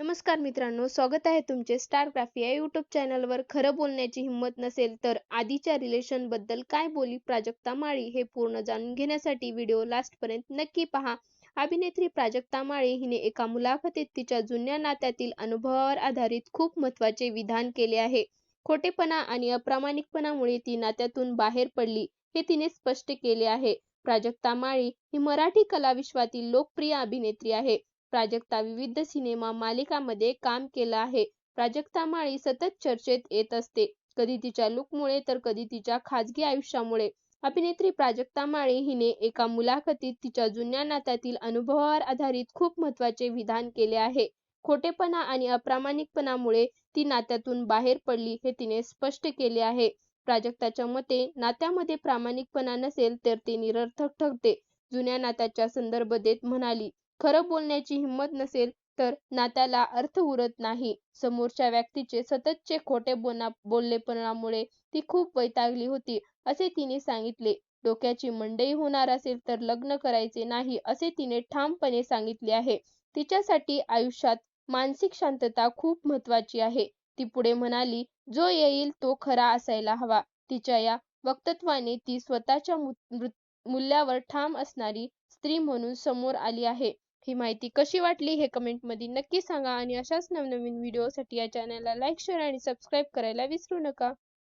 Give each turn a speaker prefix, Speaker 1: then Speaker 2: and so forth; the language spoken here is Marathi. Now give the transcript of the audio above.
Speaker 1: नमस्कार मित्रांनो स्वागत आहे तुमचे स्टार ग्राफी या युट्यूब चॅनलवर खरं बोलण्याची हिंमत नसेल तर आधीच्या रिलेशनबद्दल काय बोली? प्राजक्ता माळी हे पूर्ण जाणून घेण्यासाठी व्हिडिओ लास्ट पर्यंत नक्की पहा. अभिनेत्री प्राजक्ता माळी हिने एका मुलाखतीत तिच्या जुन्या नात्यातील अनुभवावर आधारित खूप महत्त्वाचे विधान केले आहे. खोटेपणा आणि अप्रामाणिकपणामुळे ती नात्यातून बाहेर पडली हे तिने स्पष्ट केले आहे. प्राजक्ता माळी ही मराठी कला विश्वातील लोकप्रिय अभिनेत्री आहे. प्राजक्ता विविध सिनेमा मालिकांमध्ये काम केलं आहे. प्राजक्ता माळी सतत चर्चेत येत असते. कधी तिच्या लुकमुळे तर कधी तिच्या खाजगी आयुष्यामुळे. अभिनेत्री प्राजक्ता माळी हिने एका मुलाखतीत तिच्या जुन्या नात्यातील अनुभवावर आधारित खूप महत्त्वाचे विधान केले आहे. खोटेपणा आणि अप्रामाणिकपणामुळे ती नात्यातून बाहेर पडली हे तिने स्पष्ट केले आहे. प्राजक्ताच्या मते नात्यामध्ये प्रामाणिकपणा नसेल तर ते निरर्थक ठरते. जुन्या नात्याचा संदर्भ देत म्हणाली खरं बोलण्याची हिंमत नसेल तर नात्याला अर्थ उरत नाही. समोरच्या व्यक्तीचे सततचे खोटे बोना बोललेपणामुळे ती खूप वैतागली होती असे तिने सांगितले. डोक्याची मंडई होणार असेल तर लग्न करायचे नाही असे तिने ठामपणे सांगितले आहे. तिच्यासाठी आयुष्यात मानसिक शांतता खूप महत्वाची आहे. ती पुढे म्हणाली जो येईल तो खरा असायला हवा. तिच्या या वक्तत्वाने ती स्वतःच्या मूल्यावर ठाम असणारी स्त्री म्हणून समोर आली आहे. ही माहिती कशी वाटली हे कमेंटमध्ये नक्की सांगा आणि अशाच नवनवीन व्हिडिओसाठी या चॅनलला लाईक शेअर आणि सबस्क्राईब करायला विसरू नका.